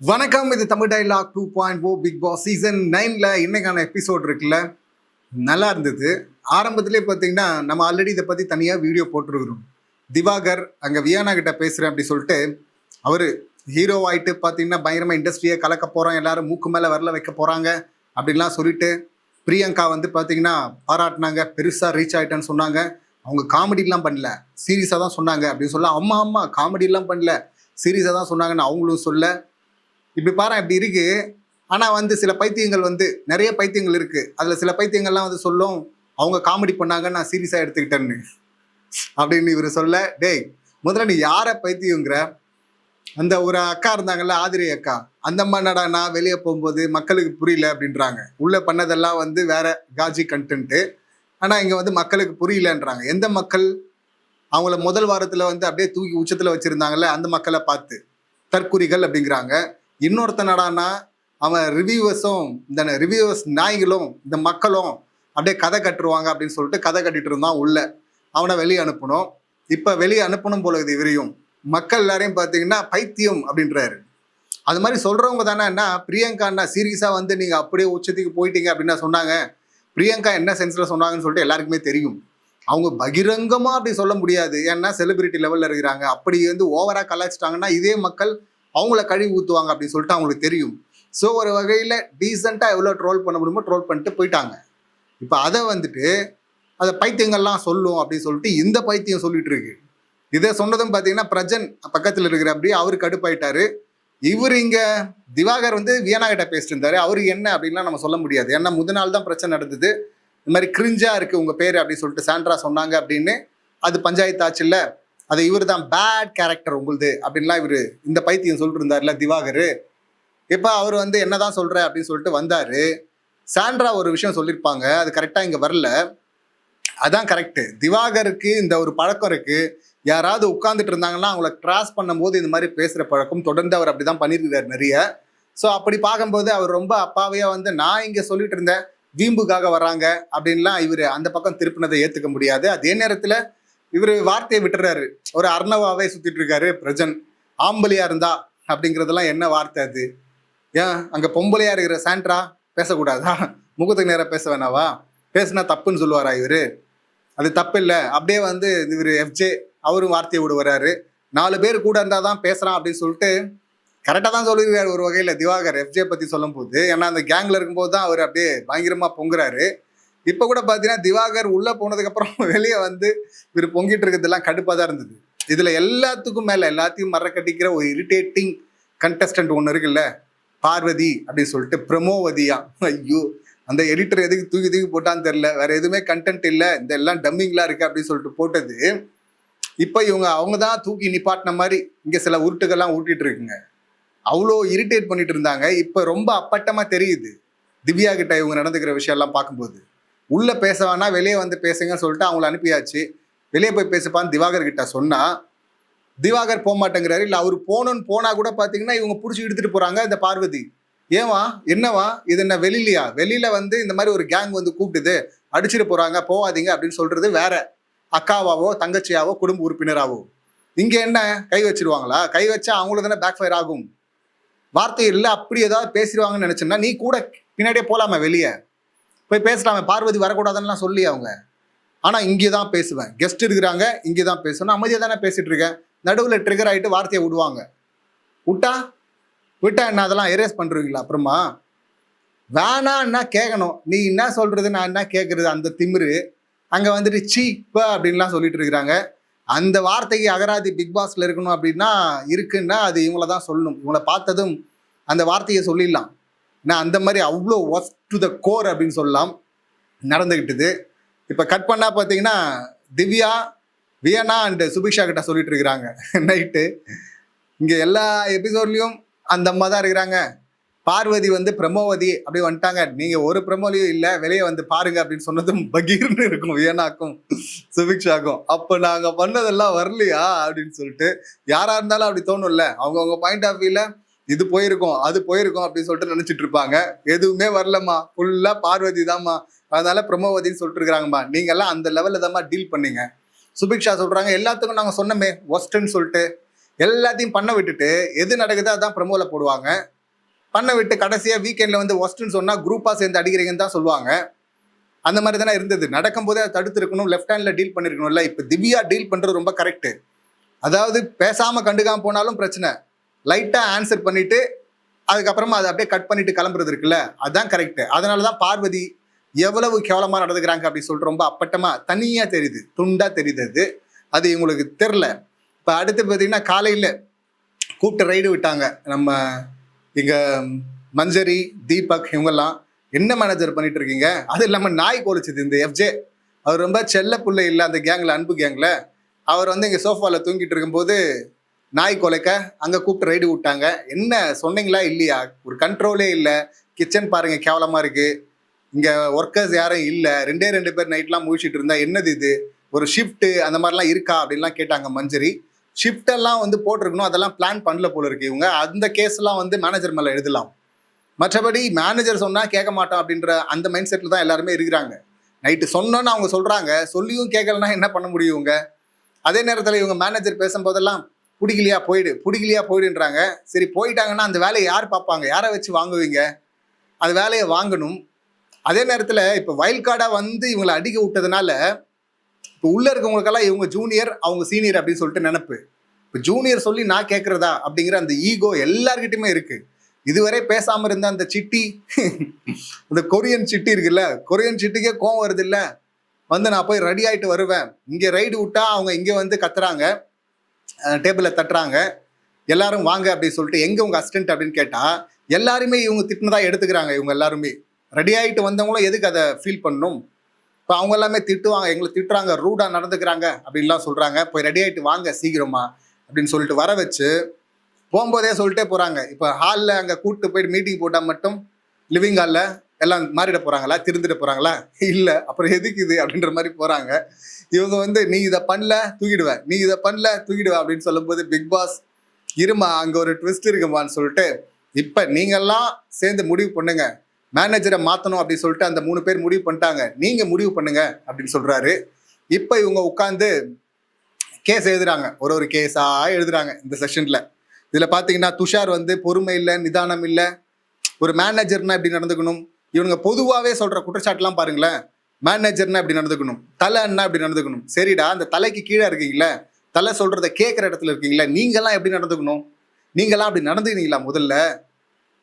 வணக்கம் இது Tamil dialogue two point O Bigg Boss season நைனில் இன்னைக்கான எபிசோட் இருக்குல்ல. நல்லா இருந்தது. ஆரம்பத்திலே பார்த்தீங்கன்னா நம்ம ஆல்ரெடி இதை பற்றி தனியாக வீடியோ போட்டிருக்கிறோம். திவாகர் அங்கே வியானா கிட்ட பேசுகிறேன் அப்படி சொல்லிட்டு அவர் ஹீரோ ஆகிட்டு பார்த்தீங்கன்னா பயங்கரமாக இண்டஸ்ட்ரியை கலக்க போகிறோம் எல்லாரும் மூக்கு மேலே வரல வைக்க போகிறாங்க அப்படின்லாம் சொல்லிட்டு பிரியங்கா வந்து பார்த்தீங்கன்னா பாராட்டினாங்க. பெருசாக ரீச் ஆகிட்டேன்னு சொன்னாங்க. அவங்க காமெடிலாம் பண்ணல. சீரியஸாக தான் சொன்னாங்க அப்படின்னு சொல்ல அம்மா அம்மா காமெடிலாம் பண்ணல. சீரியஸாக தான் சொன்னாங்கன்னு அவங்களும் சொல்ல இப்படி பாரு இப்படி இருக்கு. ஆனால் வந்து சில பைத்தியங்கள் வந்து நிறைய பைத்தியங்கள் இருக்கு. அதில் சில பைத்தியங்கள்லாம் வந்து சொல்லும் அவங்க காமெடி பண்ணாங்க நான் சீரியஸாக எடுத்துக்கிட்டேன்னு. அப்படின்னு இவர் சொல்ல டேய் முதல்ல நீ யாரை பைத்தியங்கிற அந்த ஒரு அக்கா இருந்தாங்கல்ல ஆதிரி அக்கா. அந்த மாதிரிடா நான் வெளியே போகும்போது மக்களுக்கு புரியல அப்படின்றாங்க. உள்ள பண்ணதெல்லாம் வந்து வேற காஜி கண்டென்ட்டு ஆனால் இங்கே வந்து மக்களுக்கு புரியலன்றாங்க. எந்த மக்கள்? அவங்கள முதல் வாரத்தில் வந்து அப்படியே தூக்கி உச்சத்தில் வச்சுருந்தாங்கல்ல அந்த மக்களை பார்த்து. தற்குறிகள் அப்படிங்கிறாங்க. இன்னொருத்தனடானா அவன் ரிவ்யூவர்ஸும் இந்த ரிவ்யூவர்ஸ் நாய்களும் இந்த மக்களும் அப்படியே கதை கட்டுருவாங்க அப்படின்னு சொல்லிட்டு கதை கட்டிட்டு இருந்தான் உள்ள. அவனை வெளியே அனுப்பணும். இப்போ வெளியே அனுப்பணும் போல இது இவரையும். மக்கள் எல்லாரையும் பார்த்தீங்கன்னா பைத்தியம் அப்படின்றாரு. அது மாதிரி சொல்கிறவங்க தானே என்ன? பிரியங்கா அண்ணா சீரியஸாக வந்து நீங்கள் அப்படியே உச்சத்துக்கு போயிட்டீங்க அப்படின்னா சொன்னாங்க. பிரியங்கா என்ன சென்ஸில் சொன்னாங்கன்னு சொல்லிட்டு எல்லாருக்குமே தெரியும். அவங்க பகிரங்கமாக அப்படி சொல்ல முடியாது. ஏன்னா செலிபிரிட்டி லெவலில் இருக்கிறாங்க. அப்படி வந்து ஓவராக கலாச்சிட்டாங்கன்னா இதே மக்கள் அவங்கள கழுவி ஊற்றுவாங்க அப்படின்னு சொல்லிட்டு அவங்களுக்கு தெரியும். ஸோ ஒரு வகையில் டீசெண்டாக எவ்வளோ ட்ரோல் பண்ண முடியுமோ ட்ரோல் பண்ணிட்டு போயிட்டாங்க. இப்போ அதை வந்துட்டு அதை பைத்தியங்கள்லாம் சொல்லும் அப்படின்னு சொல்லிட்டு இந்த பைத்தியம் சொல்லிட்டு இருக்கு. இதை சொன்னதும் பார்த்தீங்கன்னா பிரஜன் பக்கத்தில் இருக்கிற அப்படி அவர் கடுப்பாயிட்டாரு. இவர் இங்கே திவாகர் வந்து வியனா கிட்ட பேசிட்டு இருந்தாரு. அவருக்கு என்ன அப்படின்லாம் நம்ம சொல்ல முடியாது. ஏன்னா முத நாள் தான் பிரச்சனை நடந்தது. இந்த மாதிரி கிரிஞ்சா இருக்கு உங்க பேர் அப்படின்னு சொல்லிட்டு சாண்ட்ரா சொன்னாங்க அப்படின்னு அது பஞ்சாயத்து ஆச்சுல்ல அது இவர் தான் பேட் கேரக்டர் உங்களுது அப்படின்லாம் இவர் இந்த பைத்தியம் சொல்லிட்டு இருந்தார்ல திவாகர். இப்போ அவர் வந்து என்னதான் சொல்கிற அப்படின்னு சொல்லிட்டு வந்தார். சாண்ட்ரா ஒரு விஷயம் சொல்லியிருப்பாங்க அது கரெக்டாக இங்கே வரல. அதான் கரெக்டு திவாகருக்கு இந்த ஒரு பழக்கம் இருக்குது யாராவது உட்காந்துட்டு இருந்தாங்கன்னா அவங்கள கிராஸ் பண்ணும்போது இந்த மாதிரி பேசுகிற பழக்கம் தொடர்ந்து அவர் அப்படி தான் பண்ணியிருக்காரு நிறைய. ஸோ அப்படி பார்க்கும்போது அவர் ரொம்ப அப்பாவையாக வந்து நான் இங்கே சொல்லிட்டு இருந்தேன் வீம்புக்காக வராங்க அப்படின்லாம் இவர் அந்த பக்கம் திருப்பினதை ஏற்றுக்க முடியாது. அதே நேரத்தில் இவர் வார்த்தையை விட்டுறாரு. ஒரு அர்ணவாவே சுத்திட்டு இருக்காரு பிரஜன். ஆம்பலியா இருந்தா அப்படிங்கிறதெல்லாம் என்ன வார்த்தை அது? ஏன்? அங்க பொம்பளையா இருக்கிற சாண்ட்ரா பேசக்கூடாதா? முகத்துக்கு நேரம் பேச வேணாவா? பேசுனா தப்புன்னு சொல்லுவாரா இவரு? அது தப்பு இல்லை அப்படியே வந்து இவர் எஃப்ஜே அவரும் வார்த்தையை விட வர்றாரு. நாலு பேர் கூட இருந்தால் தான் பேசுகிறான் அப்படின்னு சொல்லிட்டு கரெக்டாக தான் சொல்லியிருக்காரு ஒரு வகையில் திவாகர் எஃப்ஜே பற்றி சொல்லும் போது ஏன்னா அந்த கேங்கில் இருக்கும்போது தான் அவர் அப்படியே பயங்கரமாக பொங்குறாரு. இப்போ கூட பார்த்தீங்கன்னா திவாகர் உள்ளே போனதுக்கப்புறம் வெளியே வந்து இவர் பொங்கிட்டு இருக்கிறதெல்லாம் கடுப்பாக தான் இருந்தது. இதில் எல்லாத்துக்கும் மேலே எல்லாத்தையும் மறக்கட்டிக்கிற ஒரு இரிட்டேட்டிங் கண்டஸ்டன்ட் ஒன்று இருக்குல்ல பார்வதி அப்படின்னு சொல்லிட்டு பிரமோவதியா? ஐயோ அந்த எடிட்டர் எதுக்கு தூக்கி தூக்கி போட்டான்னு தெரில வேற எதுவுமே கண்டென்ட் இல்லை. இந்த எல்லாம் டம்மிங்லாம் இருக்கு அப்படின்னு சொல்லிட்டு போட்டது. இப்போ இவங்க அவங்க தான் தூக்கி நிப்பாட்டின மாதிரி இங்கே சில உருட்டுகள்லாம் ஊட்டிட்டு இருக்குங்க. அவ்வளோ இரிட்டேட் பண்ணிட்டு இருந்தாங்க. இப்போ ரொம்ப அப்பட்டமாக தெரியுது. திவ்யா கிட்ட இவங்க நடந்துக்கிற விஷயம்லாம் பார்க்கும்போது. உள்ள பேச வேணா வெளியே வந்து பேசுங்கன்னு சொல்லிட்டு அவங்கள அனுப்பியாச்சு. வெளியே போய் பேசுப்பான்னு திவாகர் கிட்ட சொன்னா திவாகர் போக மாட்டேங்கிறாரு. இல்லை அவர் போகணும்னு போனா கூட பார்த்தீங்கன்னா இவங்க பிடிச்சி எடுத்துட்டு போறாங்க இந்த பார்வதி. ஏவா என்னவா இது என்ன வெளியிலையா? வெளியில வந்து இந்த மாதிரி ஒரு கேங் வந்து கூப்பிட்டுது. அடிச்சிட்டு போறாங்க போகாதீங்க அப்படின்னு சொல்றது வேற. அக்காவாவோ தங்கச்சியாவோ குடும்ப உறுப்பினராவோ. இங்க என்ன? கை வச்சிருவாங்களா? கை வச்சா அவங்களுக்கு தானே பேக் ஃபயர் ஆகும். வார்த்தை இல்லை அப்படி ஏதாவது பேசிடுவாங்கன்னு நினைச்சோம்னா நீ கூட பின்னாடியே போகலாமா வெளியே. போய் பேசலாமே. பார்வதி வரக்கூடாதுன்னுலாம் சொல்லி அவங்க. ஆனால் இங்கே தான் பேசுவேன். கெஸ்ட் இருக்கிறாங்க இங்கே தான் பேசணும் அமைதியாக தானே பேசிட்டு இருக்கேன். நடுவில் ட்ரிகர் ஆகிட்டு வார்த்தையை விடுவாங்க. விட்டா? விட்டா என்ன? அதெல்லாம் எரேஸ் பண்ணுறீங்களா அப்புறமா? வேணான்னா கேட்கணும் நீ என்ன சொல்றது? நான் என்ன கேட்கறது அந்த திமிரு. அங்கே வந்துட்டு சீப்பா அப்படின்லாம் சொல்லிட்டு இருக்கிறாங்க. அந்த வார்த்தைக்கு அகராதி பிக் பாஸ்ல இருக்கணும் அப்படின்னா இருக்குன்னா அது இவங்கள தான் சொல்லணும். இவங்கள பார்த்ததும் அந்த வார்த்தையை சொல்லிடலாம். நான் அந்த மாதிரி அவ்வளோ ஒர்க் டு த கோர் அப்படின்னு சொல்லலாம். நடந்துக்கிட்டுது இப்போ கட் பண்ணால் பார்த்தீங்கன்னா திவ்யா வியனா அண்ட் சுபிக்ஷா கிட்ட சொல்லிட்டு இருக்கிறாங்க. நைட்டு இங்கே எல்லா எபிசோட்லேயும் அந்த அம்மா தான் இருக்கிறாங்க. பார்வதி வந்து பிரமோவதி அப்படி வந்துட்டாங்க. நீங்கள் ஒரு பிரமோலையும் இல்லை வெளியே வந்து பாருங்க அப்படின்னு சொன்னதும் பகீர்னு இருக்கும் வியனாக்கும் சுபிக்ஷாக்கும். அப்போ நாங்கள் பண்ணதெல்லாம் வரலையா அப்படின்னு சொல்லிட்டு யாராக இருந்தாலும் அப்படி தோணும்ல. அவங்கவுங்க பாயிண்ட் ஆஃப் வியூவில் இது போயிருக்கும் அது போயிருக்கும் அப்படின்னு சொல்லிட்டு நினைச்சிட்டு இருப்பாங்க. எதுவுமே வரலம்மா. ஃபுல்லா பார்வதி தாம்மா அதனால பிரமோவதின்னு சொல்லிட்டு இருக்காங்கம்மா நீங்க எல்லாம் அந்த லெவல்ல தாம்மா டீல் பண்ணீங்க. சுபிக்ஷா சொல்றாங்க எல்லாத்துக்கும் நாங்க சொன்னோமே ஒஸ்ட்ன்னு சொல்லிட்டு. எல்லாத்தையும் பண்ண விட்டுட்டு எது நடக்குதோ அதான் ப்ரமோல போடுவாங்க. பண்ண விட்டு கடைசியாக வீக்கெண்டில் வந்து ஒஸ்ட்டுன்னு சொன்னால் குரூப்பாக சேர்ந்து அடிக்கிறீங்கன்னு தான் சொல்லுவாங்க. அந்த மாதிரி தானே இருந்தது. நடக்கும்போதே அதை தடுத்து இருக்கணும் லெஃப்ட் ஹேண்டில் டீல் பண்ணிருக்கணும்ல. இப்போ திவ்யா டீல் பண்ணுறது ரொம்ப கரெக்டு அதாவது பேசாமல் கண்டுக்காமல் போனாலும் பிரச்சனை. லைட்டாக ஆன்சர் பண்ணிட்டு அதுக்கப்புறமா அதை அப்படியே கட் பண்ணிட்டு கிளம்புறது இருக்குல்ல? அதுதான் கரெக்ட் அதனால தான் பார்வதி எவ்வளவு கேவலமாக நடந்துக்கிறாங்க அப்படின்னு சொல்லிட்டு ரொம்ப அப்பட்டமாக தனியாக தெரியுது துண்டாக தெரியுது அது. அது இவங்களுக்கு தெரில இப்போ அடுத்து பார்த்தீங்கன்னா காலையில் கூப்பிட்டு ரைடு விட்டாங்க. நம்ம இங்கே மஞ்சரி தீபக் இவங்கெல்லாம் என்ன மேனேஜர் பண்ணிட்டு இருக்கீங்க? அது இல்லாமல் நாய் கோலிச்சது இந்த எஃப்ஜே அவர் ரொம்ப செல்ல பிள்ளை இல்லை அந்த கேங்கில் அன்பு கேங்கில் அவர் வந்து இங்கே சோஃபாவில் தூங்கிட்டு இருக்கும்போது நாய் கொலைக்க அங்கே கூப்பிட்டு ரைடு விட்டாங்க. என்ன சொன்னீங்களா இல்லையா? ஒரு கண்ட்ரோலே இல்லை. கிச்சன் பாருங்கள் கேவலமாக இருக்குது இங்கே ஒர்க்கர்ஸ் யாரும் இல்லை. ரெண்டே ரெண்டு பேர் நைட்லாம் முழிச்சிட்டு இருந்தால் என்னது இது? ஒரு ஷிஃப்ட்டு அந்த மாதிரிலாம் இருக்கா? அப்படின்லாம் கேட்டாங்க மஞ்சரி. ஷிஃப்டெல்லாம் வந்து போட்டிருக்கணும். அதெல்லாம் பிளான் பண்ணல போல இருக்கு இவங்க. அந்த கேஸ்லாம் வந்து மேனேஜர் மேலே எழுதலாம். மற்றபடி மேனேஜர் சொன்னால் கேட்க மாட்டோம் அப்படின்ற அந்த மைண்ட் செட்டில் தான் எல்லாருமே இருக்கிறாங்க. நைட்டு சொன்னோன்னு அவங்க சொல்கிறாங்க சொல்லியும் கேட்கலன்னா என்ன பண்ண முடியும் இவங்க? அதே நேரத்தில் இவங்க மேனேஜர் பேசும்போதெல்லாம் பிடிக்கலையா போயிடு பிடிக்கலையா போயிடுன்றாங்க. சரி போயிட்டாங்கன்னா அந்த வேலையை யார் பார்ப்பாங்க? யாரை வச்சு வாங்குவீங்க? அந்த வேலையை வாங்கணும். அதே நேரத்தில் இப்போ வயல் கார்டாக வந்து இவங்களை அடிக்க விட்டதுனால இப்போ உள்ளே இருக்கவங்களுக்கெல்லாம் இவங்க ஜூனியர் அவங்க சீனியர் அப்படின்னு சொல்லிட்டு நினப்பு. இப்போ ஜூனியர் சொல்லி நான் கேட்குறதா அப்படிங்கிற அந்த ஈகோ எல்லார்கிட்டயுமே இருக்குது இதுவரை பேசாமல் இருந்த அந்த சிட்டி அந்த கொரியன் சிட்டி இருக்குல்ல கொரியன் சிட்டிக்கே கோவம் வருது இல்லை வந்து நான் போய் ரெடி ஆகிட்டு வருவேன். இங்கே ரைடு விட்டா அவங்க இங்கே வந்து கத்துறாங்க. டேபிளில் தட்டுறாங்க. எல்லாரும் வாங்க அப்படின்னு சொல்லிட்டு எங்க உங்க அசிஸ்டன்ட் அப்படின்னு கேட்டா எல்லாருமே இவங்க திட்டினதா எடுத்துக்கிறாங்க இவங்க எல்லாருமே. ரெடி ஆகிட்டு வந்தவங்களும் எதுக்கு அதை ஃபீல் பண்ணும் இப்போ அவங்க எல்லாமே திட்டுவாங்க எங்களை திட்டுறாங்க ரூடாக நடந்துக்கிறாங்க அப்படின்லாம் சொல்றாங்க. போய் ரெடி ஆகிட்டு வாங்க சீக்கிரமா அப்படின்னு சொல்லிட்டு வர வச்சு போகும்போதே சொல்லிட்டே போறாங்க. இப்போ ஹாலில் அங்கே கூப்பிட்டு போயிட்டு மீட்டிங் போட்டால் மட்டும் லிவிங் ஹாலில் எல்லாம் மாறிட போறாங்களா? திருந்திட போறாங்களா? இல்லை. அப்புறம் எதுக்கு இது அப்படின்ற மாதிரி போறாங்க. இவங்க வந்து நீ இதை பண்ணல தூக்கிடுவேன் நீ இதை பண்ணல தூக்கிடுவ. அப்படின்னு சொல்லும்போது பிக் பாஸ் இருமா அங்கே ஒரு ட்விஸ்ட் இருக்குமான்னு சொல்லிட்டு இப்போ நீங்கெல்லாம் சேர்ந்து முடிவு பண்ணுங்க. மேனேஜரை மாற்றணும் அப்படின்னு சொல்லிட்டு அந்த மூணு பேர் முடிவு பண்ணிட்டாங்க. நீங்க முடிவு பண்ணுங்க. அப்படின்னு சொல்றாரு. இப்போ இவங்க உட்காந்து கேஸ் எழுதுறாங்க. ஒரு ஒரு கேஸா எழுதுறாங்க இந்த செஷன்ல இதுல பாத்தீங்கன்னா துஷார் வந்து பொறுமை இல்லை நிதானம் இல்லை. ஒரு மேனேஜர்னா எப்படி நடந்துக்கணும்? இவனுங்க பொதுவாகவே சொல்ற குற்றச்சாட்டுலாம் பாருங்களேன். மேனேஜர்னா இப்படி நடந்துக்கணும். தலைன்னா இப்படி நடந்துக்கணும். சரிடா அந்த தலைக்கு கீழே இருக்கீங்களே தலை சொல்கிறத கேட்குற இடத்துல இருக்கீங்களா நீங்கெல்லாம் எப்படி நடந்துக்கணும்? நீங்கெல்லாம் அப்படி நடந்துக்கினீங்களா முதல்ல?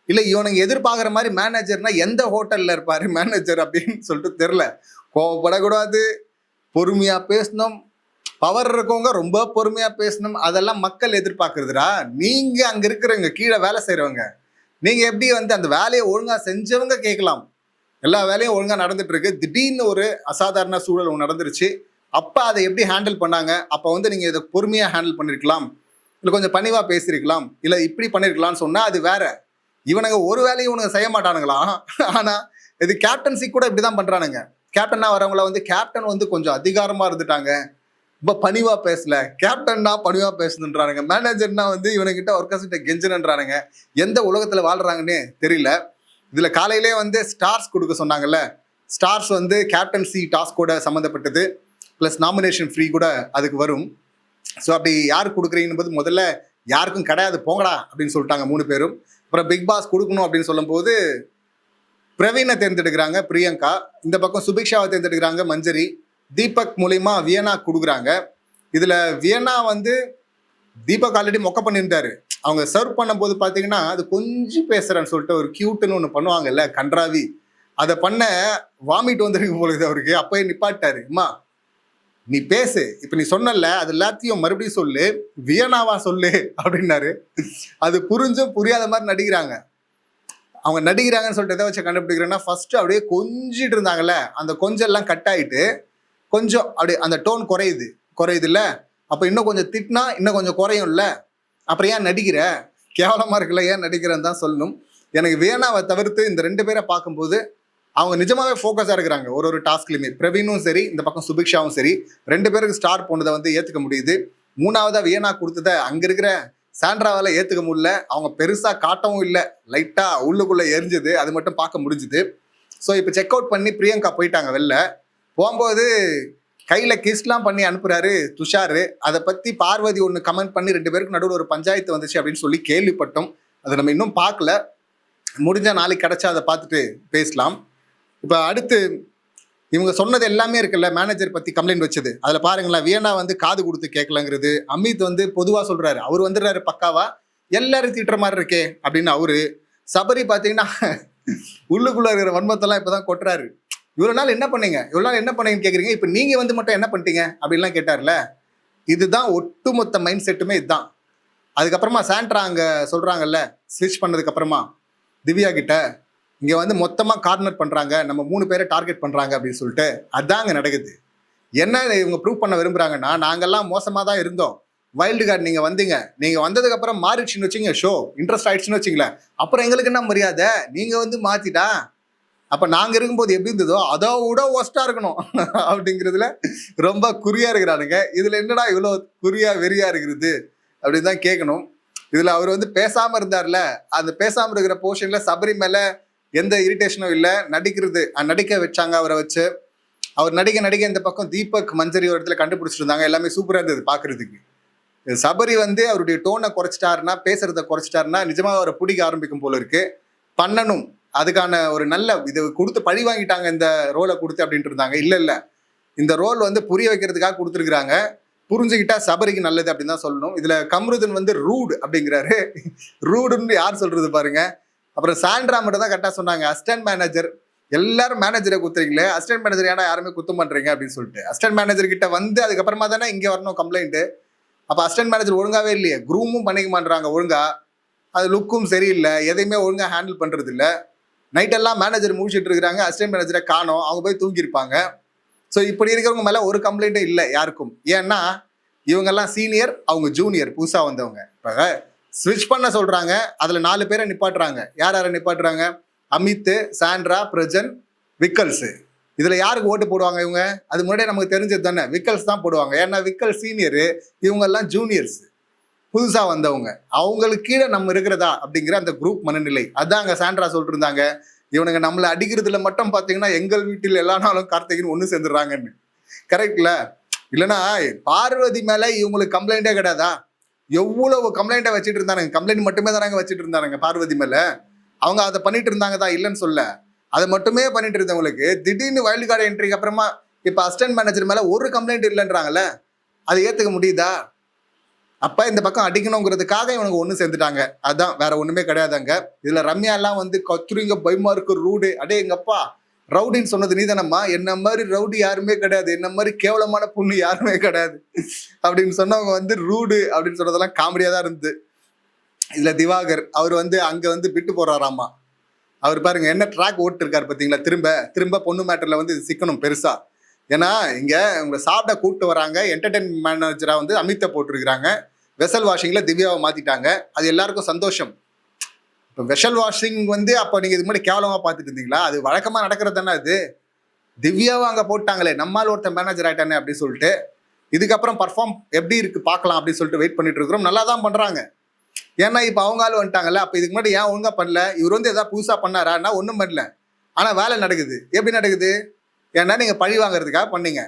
இல்லை இவனுங்க எதிர்பார்க்குற மாதிரி மேனேஜர்னா எந்த ஹோட்டலில் இருப்பார் மேனேஜர் அப்படின்னு சொல்லிட்டு தெரில கோவப்படக்கூடாது. பொறுமையாக பேசணும். பவர் இருக்கவங்க ரொம்ப பொறுமையாக பேசணும். அதெல்லாம் மக்கள் எதிர்பார்க்குறதுடா. நீங்கள் அங்கே இருக்கிறவங்க கீழே வேலை செய்கிறவங்க நீங்கள் எப்படி வந்து அந்த வேலையை ஒழுங்காக செஞ்சவங்க கேட்கலாம். எல்லா வேலையும் ஒழுங்காக நடந்துட்டு இருக்கு திடீர்னு ஒரு அசாதாரண சூழல் ஒன்று நடந்துருச்சு. அப்போ அதை எப்படி ஹேண்டில் பண்ணாங்க? அப்போ வந்து நீங்கள் இதை பொறுமையாக ஹேண்டில் பண்ணியிருக்கலாம் இல்லை கொஞ்சம் பணிவாக பேசியிருக்கலாம் இல்லை இப்படி பண்ணியிருக்கலாம்னு சொன்னால் அது வேற. இவனுங்க ஒரு வேலையும் இவனுங்க செய்ய மாட்டானுங்களா? ஆனால் இது கேப்டன்சி கூட இப்படி தான் பண்ணுறானுங்க கேப்டனாக வரவங்கள வந்து கேப்டன் வந்து கொஞ்சம் அதிகாரமாக இருந்துட்டாங்க. ரொம்ப பணிவா பேசல. கேப்டன்னா பணிவா பேசணுன்றானுங்க. மேனேஜர்னா வந்து இவனுக்கிட்ட ஒர்க்கர்ஸ் கிட்ட கெஞ்சணுன்றானுங்க எந்த உலகத்துல வாழ்றாங்கன்னே தெரியல. இதுல காலையிலே வந்து ஸ்டார்ஸ் கொடுக்க சொன்னாங்கல்ல. ஸ்டார்ஸ் வந்து கேப்டன்சி டாஸ்கோட சம்மந்தப்பட்டது ப்ளஸ் நாமினேஷன் ஃப்ரீ கூட அதுக்கு வரும். ஸோ அப்படி யார் கொடுக்குறீங்கன்னு போது முதல்ல யாருக்கும் கிடையாது போங்கடா அப்படின்னு சொல்லிட்டாங்க மூணு பேரும். அப்புறம் பிக் பாஸ் கொடுக்கணும் அப்படின்னு சொல்லும்போது பிரவீனை தேர்ந்தெடுக்கிறாங்க பிரியங்கா. இந்த பக்கம் சுபிக்ஷாவை தேர்ந்தெடுக்கிறாங்க மஞ்சரி. தீபக் மூலயமா வியனா கொடுக்குறாங்க. இதில் வியனா வந்து தீபக் ஆல்ரெடி மொக்க பண்ணியிருந்தாரு. அவங்க சர்வ் பண்ணும்போது பார்த்தீங்கன்னா அது கொஞ்சம் பேசுகிறேன்னு சொல்லிட்டு ஒரு கியூட்டுன்னு ஒன்று பண்ணுவாங்கல்ல கன்றாவி. அதை பண்ண வாமிட் வந்துடுங்க போல இது அவருக்கு அப்போயே நிப்பாட்டாரு அம்மா நீ பேசு. இப்போ நீ சொன்னல அது எல்லாத்தையும் மறுபடியும் சொல்லு. வியனாவா சொல்லு அப்படின்னாரு. அது புரிஞ்சும் புரியாத மாதிரி நடிக்கிறாங்க. அவங்க நடிக்கிறாங்கன்னு சொல்லிட்டு எதை வச்சு கண்டுபிடிக்கிறேன்னா ஃபர்ஸ்ட் அப்படியே கொஞ்சிட்டு இருந்தாங்கல்ல அந்த கொஞ்சம் எல்லாம் கட் ஆயிட்டு கொஞ்சம் அப்படி அந்த டோன் குறையுது. குறையுது இல்லை அப்போ இன்னும் கொஞ்சம் திட்டினா இன்னும் கொஞ்சம் குறையும் இல்லை அப்புறம் ஏன் நடிக்கிற? கேவலமாக இருக்குல்ல ஏன் நடிக்கிறேன்னு தான் சொல்லணும். எனக்கு வேணாவை தவிர்த்து இந்த ரெண்டு பேரை பார்க்கும்போது அவங்க நிஜமாவே ஃபோக்கஸாக இருக்கிறாங்க. ஒரு ஒரு டாஸ்க்லையுமே பிரவீனும் சரி இந்த பக்கம் சுபிக்ஷாவும் சரி ரெண்டு பேருக்கு ஸ்டார் போனதை வந்து ஏற்றுக்க முடியுது. மூணாவதாக வியனா கொடுத்ததை அங்கே இருக்கிற சாண்ட்ராவால் ஏற்றுக்க முடியல. அவங்க பெருசாக காட்டவும் இல்லை. லைட்டாக உள்ளுக்குள்ளே எரிஞ்சுது. அது மட்டும் பார்க்க முடிஞ்சுது. ஸோ இப்போ செக் அவுட் பண்ணி பிரியங்கா போயிட்டாங்க வெளில. போகும்போது கையில் கிஸ்லாம் பண்ணி அனுப்புகிறாரு துஷாரு. அதை பற்றி பார்வதி ஒன்று கமெண்ட் பண்ணி ரெண்டு பேருக்கு நடுவில் ஒரு பஞ்சாயத்து வந்துச்சு அப்படின்னு சொல்லி கேள்விப்பட்டோம். அதை நம்ம இன்னும் பார்க்கல. முடிஞ்ச நாளைக்கு கிடைச்சா அதை பார்த்துட்டு பேசலாம். இப்போ அடுத்து இவங்க சொன்னது எல்லாமே இருக்குல்ல மேனேஜர் பற்றி கம்ப்ளைண்ட் வச்சது. அதில் பாருங்களேன் வியனா வந்து காது கொடுத்து கேட்கலங்கிறது. அமித் வந்து பொதுவாக சொல்கிறாரு அவர் வந்துடுறாரு பக்காவா? எல்லாரும் திட்டுற மாதிரி இருக்கே அப்படின்னு அவரு. சபரி பார்த்தீங்கன்னா உள்ளுக்குள்ளே இருக்கிற வன்மத்தெல்லாம் இப்போ தான் கொட்டுறாரு. இவ்வளோ நாள் என்ன பண்ணீங்க? இவ்வளோ நாள் என்ன பண்ணீங்கன்னு கேட்குறீங்க இப்போ நீங்கள் வந்து மட்டும் என்ன பண்ணிட்டீங்க? அப்படின்லாம் கேட்டார்ல. இதுதான் ஒட்டுமொத்த மைண்ட் செட்டுமே இதுதான். அதுக்கப்புறமா சாண்ட்ரா அங்கே சொல்கிறாங்கல்ல ஸ்விட்ச் பண்ணதுக்கப்புறமா திவ்யா கிட்ட இங்கே வந்து மொத்தமாக கார்னர் பண்ணுறாங்க நம்ம மூணு பேரை டார்கெட் பண்ணுறாங்க அப்படின்னு சொல்லிட்டு அதாங்க நடக்குது. என்ன இவங்க ப்ரூவ் பண்ண விரும்புகிறாங்கன்னா நாங்கள்லாம் மோசமாக தான் இருந்தோம். வைல்டு கார்டு நீங்கள் வந்தீங்க. நீங்கள் வந்ததுக்கப்புறம் மாறிடுச்சுன்னு வச்சுங்க ஷோ இன்ட்ரெஸ்ட் ஆயிடுச்சுன்னு வச்சிங்களேன் அப்புறம் எங்களுக்கு என்ன மரியாதை? நீங்கள் வந்து மாற்றிட்டா அப்போ நாங்கள் இருக்கும்போது எப்படி இருந்ததோ அதை விட ஒஸ்ட்டாக இருக்கணும் அப்படிங்கிறதுல ரொம்ப குறியாக இருக்கிறானுங்க. இதில் என்னடா இவ்வளோ குறியாக வெறியாக இருக்கிறது அப்படின்னு தான் கேட்கணும் இதில் அவர் வந்து பேசாமல் இருந்தார்ல அந்த பேசாமல் இருக்கிற போர்ஷனில் சபரி மேலே எந்த இரிட்டேஷனும் இல்லை. நடிக்கிறது நடிக்க வச்சாங்க அவரை வச்சு. அவர் நடிக்க நடிக்க இந்த பக்கம் தீபக் மஞ்சரி ஒரு இடத்துல கண்டுபிடிச்சிருந்தாங்க எல்லாமே சூப்பராக இருந்தது பார்க்குறதுக்கு சபரி வந்து அவருடைய டோனை குறைச்சிட்டாருன்னா பேசுறத குறைச்சிட்டாருன்னா நிஜமாக அவரை பிடிக்க ஆரம்பிக்கும் போல இருக்கு. பண்ணணும். அதுக்கான ஒரு நல்ல இது கொடுத்து பழி வாங்கிட்டாங்க இந்த ரோலை கொடுத்து அப்படின்ட்டு இருந்தாங்க. இல்ல இல்ல. இந்த ரோல் வந்து புரிய வைக்கிறதுக்காக கொடுத்துருக்குறாங்க. புரிஞ்சுக்கிட்டா சபரிக்கு நல்லது அப்படின்னு தான் சொல்லணும். இதுல கம்ருதன் வந்து ரூடு அப்படிங்கிறாரு. ரூடுன்னு யார் சொல்றது பாருங்க. அப்புறம் சாண்ட்ரா மட்டும் தான் கரெக்டாக சொன்னாங்க. அசிஸ்டன்ட் மேனேஜர் எல்லாரும் மேனேஜரை குத்துறீங்களே. அசிஸ்டன்ட் மேனேஜர் ஏன்னா யாருமே குத்தம் பண்றீங்க அப்படின்னு சொல்லிட்டு. அசிஸ்டன்ட் மேனேஜர் கிட்ட வந்து அதுக்கப்புறமா தானே இங்கே வரணும் கம்ப்ளைண்ட் அப்போ அசிஸ்டன்ட் மேனேஜர் ஒழுங்காவே இல்லையே. குரூமும் பண்ணிக்க மாட்டாங்க ஒழுங்கா. அது லுக்கும் சரியில்லை. எதையுமே ஒழுங்காக ஹேண்டில் பண்றது இல்லை நைட் எல்லாம் மேனேஜர் முடிச்சிட்டு இருக்கிறாங்க அசிஸ்டன்ட் மேனேஜரை காணோம் அவங்க போய் தூங்கியிருப்பாங்க. ஸோ இப்படி இருக்கிறவங்க மேலே ஒரு கம்ப்ளைண்ட்டும் இல்லை யாருக்கும். ஏன்னா இவங்கெல்லாம் சீனியர் அவங்க ஜூனியர் புதுசாக வந்தவங்க. இப்போ ஸ்விட்ச் பண்ண சொல்கிறாங்க அதில் நாலு பேரை நிப்பாட்டுறாங்க. யார் யாரை நிப்பாட்டுறாங்க? அமித் சாண்ட்ரா பிரஜன் விக்கல்ஸு. இதில் யாருக்கு ஓட்டு போடுவாங்க இவங்க? அது முன்னாடியே நமக்கு தெரிஞ்சது தானே விக்கல்ஸ் தான் போடுவாங்க. ஏன்னா விக்கல் சீனியரு இவங்கெல்லாம் ஜூனியர்ஸு புதுசாக வந்தவங்க. அவங்களுக்கு கீழே நம்ம இருக்கிறதா அப்படிங்கிற அந்த குரூப் மனநிலை. அதான் அங்கே சாண்ட்ரா சொல்லிட்டு இருந்தாங்க இவனுங்க நம்மளை அடிக்கிறதுல மட்டும் பார்த்தீங்கன்னா எங்கள் வீட்டில் எல்லா நாளும் கார்த்திகன் ஒன்று சேர்ந்துடுறாங்கன்னு. கரெக்ட்ல இல்லைன்னா பார்வதி மேலே இவங்களுக்கு கம்ப்ளைண்டே கிடையாதா? எவ்வளவு கம்ப்ளைண்ட்டை வச்சுட்டு இருந்தானுங்க. கம்ப்ளைண்ட் மட்டுமே தானங்க வச்சுட்டு இருந்தானுங்க பார்வதி மேலே. அவங்க அதை பண்ணிட்டு இருந்தாங்க தான் இல்லைன்னு சொல்ல. அதை மட்டுமே பண்ணிட்டு இருந்தவங்களுக்கு திடீர்னு வைல்டு கார்டு என்ட்ரிக்கு அப்புறமா இப்போ அசிஸ்டன்ட் மேனேஜர் மேலே ஒரு கம்ப்ளைண்ட் இல்லைன்றாங்கல்ல? அதை ஏற்றுக்க முடியுதா? அப்ப இந்த பக்கம் அடிக்கணுங்கிறதுக்காக இவனுக்கு ஒண்ணு சேர்ந்துட்டாங்க. அதான் வேற ஒண்ணுமே கிடையாதுங்க. இதுல ரம்யா எல்லாம் வந்து கத்துரிங்க பயமா இருக்கு ரூடு. அடே எங்கப்பா ரவுடின்னு சொன்னது நீதானம்மா? என்ன மாதிரி ரவுடி யாருமே கிடையாது. என்ன மாதிரி கேவலமான பொண்ணு யாருமே கிடையாது. அப்படின்னு சொன்னவங்க வந்து ரூடு அப்படின்னு சொன்னதெல்லாம் காமெடியா தான் இருந்தது. இதுல திவாகர் அவர் வந்து அங்க வந்து விட்டு போறாராமா? அவர் பாருங்க என்ன ட்ராக் ஓட்டிருக்காரு பார்த்தீங்களா பாத்தீங்களா? திரும்ப திரும்ப பொண்ணு மேட்டர்ல வந்து இது சிக்கணும் பெருசா. ஏன்னா இங்க உங்களை சாப்பிட கூப்பிட்டு வராங்க. என்டர்டைன்மெண்ட் மேனேஜரா வந்து அமித்தை போட்டிருக்கிறாங்க. வெசல் வாஷிங்கில் திவ்யாவை மாற்றிட்டாங்க அது எல்லாருக்கும் சந்தோஷம். இப்போ வெஷல் வாஷிங் வந்து அப்போ நீங்கள் இதுக்கு முன்னாடி கேவலமாக பார்த்துட்டு இருந்தீங்களா? அது வழக்கமாக நடக்கிறது தானே அது. திவ்யாவும் அங்கே போட்டாங்களே நம்மால் ஒருத்தன் மேனேஜர் ஆகிட்டானே அப்படின்னு சொல்லிட்டு இதுக்கப்புறம் பர்ஃபார்ம் எப்படி இருக்குது பார்க்கலாம் அப்படின்னு சொல்லிட்டு வெயிட் பண்ணிட்டு இருக்கிறோம். நல்லா தான் பண்ணுறாங்க ஏன்னா இப்போ அவங்க ஆள் வந்துட்டாங்கல்ல அப்போ இதுக்கு முன்னாடி ஏன் ஒழுங்காக பண்ணல? இவர் வந்து எதாவது புதுசாக பண்ணாரான்னா ஒன்றும் பண்ணல. ஆனால் வேலை நடக்குது. எப்படி நடக்குது? ஏன்னா நீங்கள் பழி வாங்குறதுக்காக பண்ணீங்க.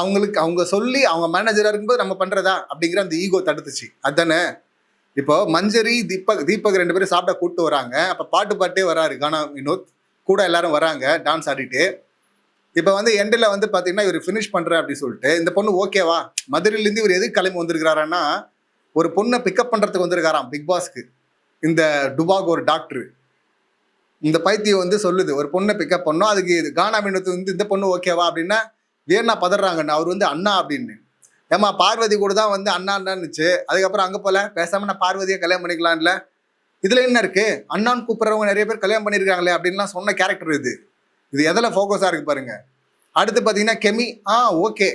அவங்களுக்கு அவங்க சொல்லி அவங்க மேனேஜராக இருக்கும்போது நம்ம பண்ணுறதா அப்படிங்கிற அந்த ஈகோ தடுத்துச்சு. அதுதானே இப்போ மஞ்சரி தீபக் தீபக் ரெண்டு பேரும் சாப்பிட கூப்பிட்டு வராங்க. அப்போ பாட்டு பாட்டே வராரு. கானா வினோத். கூட எல்லாரும் வராங்க டான்ஸ் ஆடிட்டு. இப்போ வந்து எண்டில் வந்து பார்த்தீங்கன்னா இவர் ஃபினிஷ் பண்ணுறேன் அப்படின்னு சொல்லிட்டு இந்த பொண்ணு ஓகேவா மதுரையிலேருந்து இவர் எதுக்கு கிளம்பி வந்திருக்கிறாருன்னா ஒரு பொண்ணை பிக்கப் பண்ணுறதுக்கு வந்திருக்காராம் பிக் பாஸ்க்கு இந்த டுபாக் ஒரு டாக்டர் இந்த பைத்தியம் வந்து சொல்லுது ஒரு பொண்ணை பிக்கப் பண்ணோம். அதுக்கு இது கானா வினோத் வந்து இந்த பொண்ணு ஓகேவா அப்படின்னா வேணா பதறாங்கன்னு அவர் வந்து அண்ணா அப்படின்னு. ஏமா பார்வதி கூட தான் வந்து அண்ணா அண்ணான்னுச்சு. அதுக்கப்புறம் அங்கே போல பேசாம நான் பார்வதியை கல்யாணம் பண்ணிக்கலாம்ல. இதில் என்ன இருக்கு? அண்ணான்னு கூப்பிட்றவங்க நிறைய பேர் கல்யாணம் பண்ணியிருக்காங்களே அப்படின்லாம் சொன்ன கேரக்டர் இது. இது எதில் ஃபோக்கஸாக இருக்கு பாருங்க. அடுத்து பார்த்தீங்கன்னா கெமி ஆ ஓகே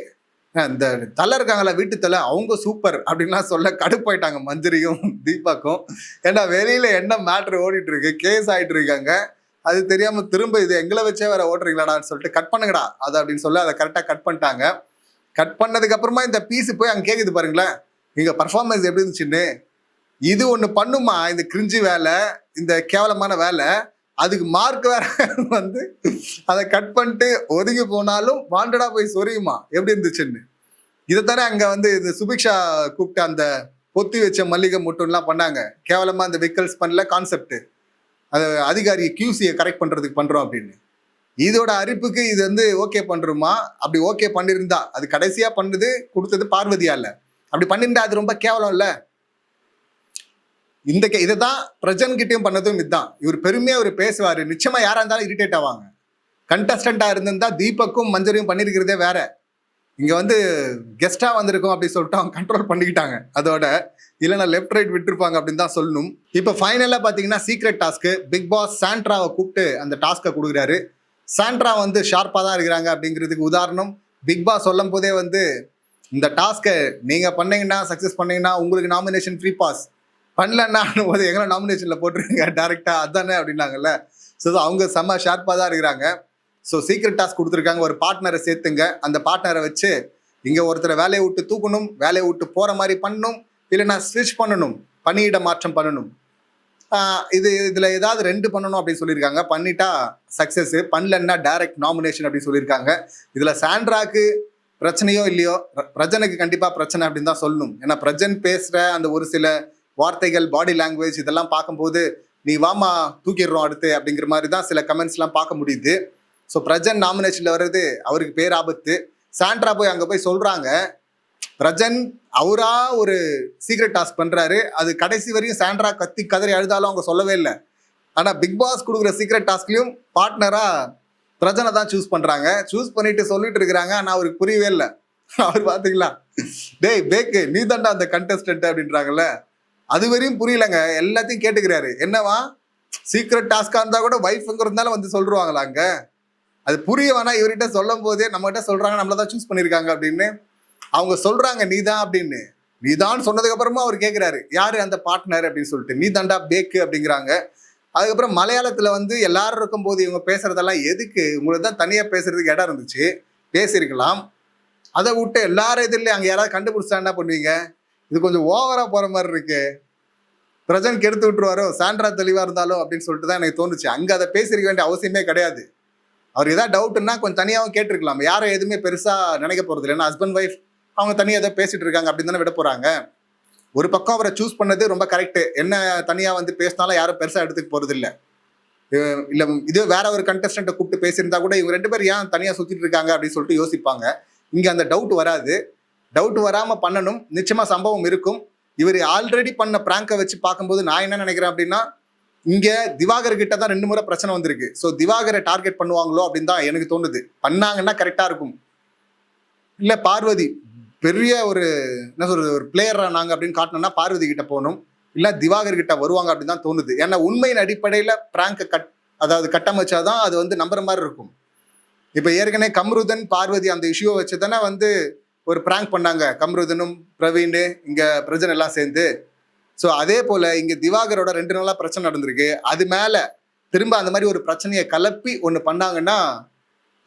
இந்த தலை இருக்காங்களா வீட்டு தலை அவங்க சூப்பர் அப்படின்லாம் சொல்ல கடுப்பாயிட்டாங்க மஞ்சரியும் தீபாக்கும். ஏன்னா வெளியில் என்ன மேட்ரு ஓடிட்டு இருக்கு? கேஸ் ஆகிட்டு இருக்காங்க. அது தெரியாம திரும்ப இது எங்களை வச்சே வேற ஓட்டுறீங்களாடான்னு சொல்லிட்டு கட் பண்ணுங்கடா. அது அப்படின்னு சொல்லி அதை கரெக்டாக கட் பண்ணிட்டாங்க. கட் பண்ணதுக்கு அப்புறமா இந்த பீஸ் போய் அங்கே கேட்குது பாருங்களேன். இங்கே பர்ஃபார்மன்ஸ் எப்படி இருந்துச்சுன்னு இது ஒன்று பண்ணுமா? இந்த கிரிஞ்சி வேலை இந்த கேவலமான வேலை. அதுக்கு மார்க் வேற வந்து அதை கட் பண்ணிட்டு ஒதுங்கி போனாலும் வாண்டடா போய் சொரியுமா? எப்படி இருந்துச்சுன்னு இதை தானே அங்கே வந்து இந்த சுபிக்ஷா கூப்பிட்டு அந்த பொத்தி வச்ச மல்லிகை முட்டும்லாம் பண்ணாங்க. கேவலமாக அந்த வெஹிக்கல்ஸ் பண்ணல கான்செப்ட் அந்த அதிகாரி கியூசியை கரெக்ட் பண்ணுறதுக்கு பண்ணுறோம் அப்படின்னு. இதோட அறிப்புக்கு இது வந்து ஓகே பண்ணுறோமா அப்படி ஓகே பண்ணியிருந்தா அது கடைசியாக பண்ணது கொடுத்தது பார்வதியா இல்லை? அப்படி பண்ணிருந்தா அது ரொம்ப கேவலம் இல்லை? இந்த இதை தான் பிரஜன்கிட்டையும் பண்ணதும் இதுதான். இவர் பெருமையாக அவர் பேசுவார். நிச்சயமாக யாராக இருந்தாலும் இரிட்டேட் ஆவாங்க. கண்டஸ்டண்ட்டாக இருந்திருந்தா தீபக்கும் மஞ்சரியும் பண்ணியிருக்கிறதே வேற. இங்க வந்து கெஸ்டா வந்திருக்கோம் அப்படின்னு சொல்லிட்டு அவங்க கண்ட்ரோல் பண்ணிக்கிட்டாங்க. அதோட இல்லைனா லெஃப்ட் ரைட் விட்டுருப்பாங்க அப்படின்னு தான் சொல்லணும். இப்போ ஃபைனலாக பார்த்தீங்கன்னா சீக்ரெட் டாஸ்க்கு பிக் பாஸ் சாண்ட்ராவை கூப்பிட்டு அந்த டாஸ்க்கை கொடுக்குறாரு. சாண்ட்ரா வந்து ஷார்ப்பாக தான் இருக்கிறாங்க அப்படிங்கிறதுக்கு உதாரணம். பிக் பாஸ் சொல்லும் போதே வந்து இந்த டாஸ்க்கை நீங்கள் பண்ணீங்கன்னா சக்ஸஸ் பண்ணீங்கன்னா உங்களுக்கு நாமினேஷன் ஃப்ரீ பாஸ் பண்ணலன்னா போது எங்களை நாமினேஷனில் போட்டிருக்கீங்க டேரெக்டாக அதானே அப்படின்னாங்கல்ல. ஸோ அவங்க செம்ம ஷார்ப்பாக தான் இருக்கிறாங்க. ஸோ சீக்ரெட் டாஸ்க் கொடுத்துருக்காங்க. ஒரு பார்ட்னரை சேர்த்துங்க. அந்த பார்ட்னரை வச்சு இங்கே ஒருத்தரை வேலையை விட்டு தூக்கணும் வேலையை விட்டு போகிற மாதிரி பண்ணணும் இல்லைன்னா ஸ்விட்ச் பண்ணணும் பணியிட மாற்றம் பண்ணணும். இது இதில் ஏதாவது ரெண்டு பண்ணணும் அப்படின்னு சொல்லியிருக்காங்க. பண்ணிட்டா சக்ஸஸ் பண்ணலன்னா டைரக்ட் நாமினேஷன் அப்படின்னு சொல்லியிருக்காங்க. இதில் சாண்ட்ராக்கு பிரச்சனையோ இல்லையோ பிரஜனுக்கு கண்டிப்பாக பிரச்சனை அப்படின்னு தான் சொல்லணும். ஏன்னா பிரஜன் பேசுகிற அந்த ஒரு சில வார்த்தைகள் பாடி லாங்குவேஜ் இதெல்லாம் பார்க்கும்போது நீ வாமா தூக்கிடுறோம் அடுத்து அப்படிங்கிற மாதிரி தான் சில கமெண்ட்ஸ்லாம் பார்க்க முடியுது. ஸோ பிரஜன் நாமினேஷனில் வர்றது அவருக்கு பேர் ஆபத்து. சாண்ட்ரா போய் அங்கே போய் சொல்கிறாங்க பிரஜன் அவரா ஒரு சீக்ரெட் டாஸ்க் பண்ணுறாரு அது கடைசி வரையும் சாண்ட்ரா கத்தி கதறி அழுதாலும் அவங்க சொல்லவே இல்லை. ஆனால் பிக் பாஸ் கொடுக்குற சீக்ரெட் டாஸ்க்லையும் பார்ட்னராக பிரஜனை தான் சூஸ் பண்ணுறாங்க சூஸ் பண்ணிட்டு சொல்லிட்டு இருக்கிறாங்க. ஆனால் அவருக்கு புரியவே இல்லை. அவர் பார்த்தீங்களா டேய் பேக்கு நீ தாண்டா அந்த கண்டஸ்டன்ட் அப்படின்றாங்கல்ல. அது வரையும் புரியலங்க. எல்லாத்தையும் கேட்டுக்கிறாரு. என்னவா? சீக்ரெட் டாஸ்காக இருந்தால் கூட ஒய்ஃபுங்கிறதுனால வந்து சொல்றாங்களா அங்கே? அது புரிய வேணா இவர்கிட்ட சொல்லும் போதே நம்ம கிட்ட சொல்றாங்க நம்மள தான் சூஸ் பண்ணியிருக்காங்க அப்படின்னு. அவங்க சொல்றாங்க நீதான் அப்படின்னு. நீதான் சொன்னதுக்கு அப்புறமா அவர் கேட்கிறாரு யாரு அந்த பார்ட்னர் அப்படின்னு சொல்லிட்டு. நீ தாண்டா பேக்கு அப்படிங்கிறாங்க. அதுக்கப்புறம் மலையாளத்துல வந்து எல்லாரும் இருக்கும்போது இவங்க பேசுறதெல்லாம் எதுக்கு? உங்களுக்கு தான் தனியா பேசுறதுக்கு இடம் இருந்துச்சு. பேசியிருக்கலாம். அதை விட்டு எல்லாரும் இதுலேயும் அங்க யாராவது கண்டுபிடிச்சா என்ன பண்ணுவீங்க? இது கொஞ்சம் ஓவரா போற மாதிரி இருக்கு. பிரஜன் கெடுத்து விட்டுருவாரோ? சாண்ட்ரா தெளிவா இருந்தாலும் அப்படின்னு சொல்லிட்டு தான் எனக்கு தோணுச்சு. அங்க அதை பேசிருக்க வேண்டிய அவசியமே கிடையாது. அவர் ஏதாவது டவுட்னா கொஞ்சம் தனியாகவும் கேட்டிருக்கலாம். யாரும் எதுவுமே பெருசாக நினைக்க போகிறது இல்லைன்னா ஹஸ்பண்ட் ஒய்ஃப் அவங்க தனியாக ஏதோ பேசிட்டு இருக்காங்க அப்படின்னு தானே விட போகிறாங்க ஒரு பக்கம் அவரை சூஸ் பண்ணது ரொம்ப கரெக்டு என்ன தனியாக வந்து பேசினாலும் யாரும் பெருசாக எடுத்துக்க போகிறது இல்லை. இல்லை இது வேற ஒரு கண்டஸ்டண்ட்டை கூப்பிட்டு பேசியிருந்தா கூட இவங்க ரெண்டு பேரும் ஏன் தனியாக சுற்றிட்டு இருக்காங்க அப்படின்னு சொல்லிட்டு யோசிப்பாங்க. இங்கே அந்த டவுட் வராது. டவுட் வராமல் பண்ணணும். நிச்சயமாக சம்பவம் இருக்கும். இவர் ஆல்ரெடி பண்ண பிராங்கை வச்சு பார்க்கும்போது நான் என்ன நினைக்கிறேன் அப்படின்னா இங்க திவாகர் கிட்ட தான் ரெண்டு முறை பிரச்சனை வந்திருக்கு. ஸோ திவாகரை டார்கெட் பண்ணுவாங்களோ அப்படின்னு தான் எனக்கு தோணுது. பண்ணாங்கன்னா கரெக்டா இருக்கும். இல்ல பார்வதி பெரிய ஒரு என்ன சொல்றது ஒரு பிளேயரா நாங்க அப்படின்னு காட்டணும்னா பார்வதி கிட்ட போகணும். இல்ல திவாகர் கிட்ட வருவாங்க அப்படின்னு தான் தோணுது. ஏன்னா உண்மையின் அடிப்படையில பிராங்கை கட் அதாவது கட்டமைச்சாதான் அது வந்து நம்புற மாதிரி இருக்கும். இப்ப ஏற்கனவே கம்ருதன் பார்வதி அந்த இஷ்யூவை வச்சு தானே வந்து ஒரு பிராங்க் பண்ணாங்க. கம்ருதனும் பிரவீன் இங்க பிரஜன் எல்லாம் சேர்ந்து. ஸோ அதே போல் இங்கே திவாகரோட ரெண்டு நாளாக பிரச்சனை நடந்திருக்கு. அது மேலே திரும்ப அந்த மாதிரி ஒரு பிரச்சனையை கலப்பி ஒன்று பண்ணாங்கன்னா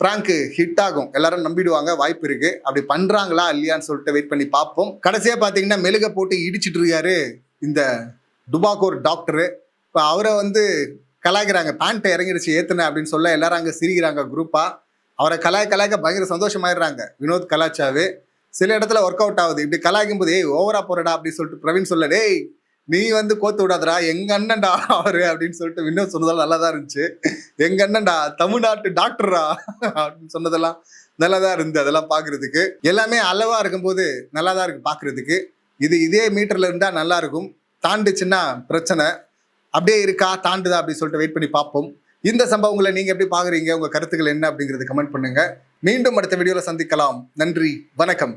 பிராங்கு ஹிட் ஆகும். எல்லாரும் நம்பிடுவாங்க வாய்ப்பு இருக்கு. அப்படி பண்றாங்களா இல்லையான்னு சொல்லிட்டு வெயிட் பண்ணி பார்ப்போம். கடைசியாக பார்த்தீங்கன்னா மெழுக போட்டு இடிச்சிட்டு இருக்காரு இந்த டுபாகோர் டாக்டரு இப்போ அவரை வந்து கலாய்க்கிறாங்க. பேண்ட்டை இறங்கிடுச்சு ஏத்துன அப்படின்னு சொல்ல எல்லாரும் அங்கே சிரிக்கிறாங்க குரூப்பாக அவரை கலாய் கலாய்க்க பயங்கர சந்தோஷமாயிடுறாங்க. வினோத் கலாச்சாவே. சில இடத்துல ஒர்க் அவுட் ஆகுது. இப்படி கலாய்க்கும் போது ஏய் ஓவரா போறடா அப்படின்னு சொல்லிட்டு பிரவீன் சொல்ல டேய் நீ வந்து கோத்து விடாதடா எங்க அண்ணன்டா அவரு அப்படின்னு சொல்லிட்டு வினோத் சொன்னதெல்லாம் நல்லா தான் இருந்துச்சு. எங்க அண்ணன்டா தமிழ்நாட்டு டாக்டரா அப்படின்னு சொன்னதெல்லாம் நல்லா தான் இருந்து அதெல்லாம் பாக்குறதுக்கு. எல்லாமே அளவா இருக்கும்போது நல்லா தான் இருக்கு பாக்குறதுக்கு. இது இதே மீட்டர்ல இருந்தா நல்லா இருக்கும். தாண்டுச்சுன்னா பிரச்சனை. அப்படியே இருக்கா தாண்டுதா அப்படின்னு சொல்லிட்டு வெயிட் பண்ணி பார்ப்போம். இந்த சம்பவங்களை நீங்க எப்படி பாக்குறீங்க? உங்க கருத்துக்கள் என்ன அப்படிங்கறது கமெண்ட் பண்ணுங்க. மீண்டும் அடுத்த வீடியோல சந்திக்கலாம். நன்றி வணக்கம்.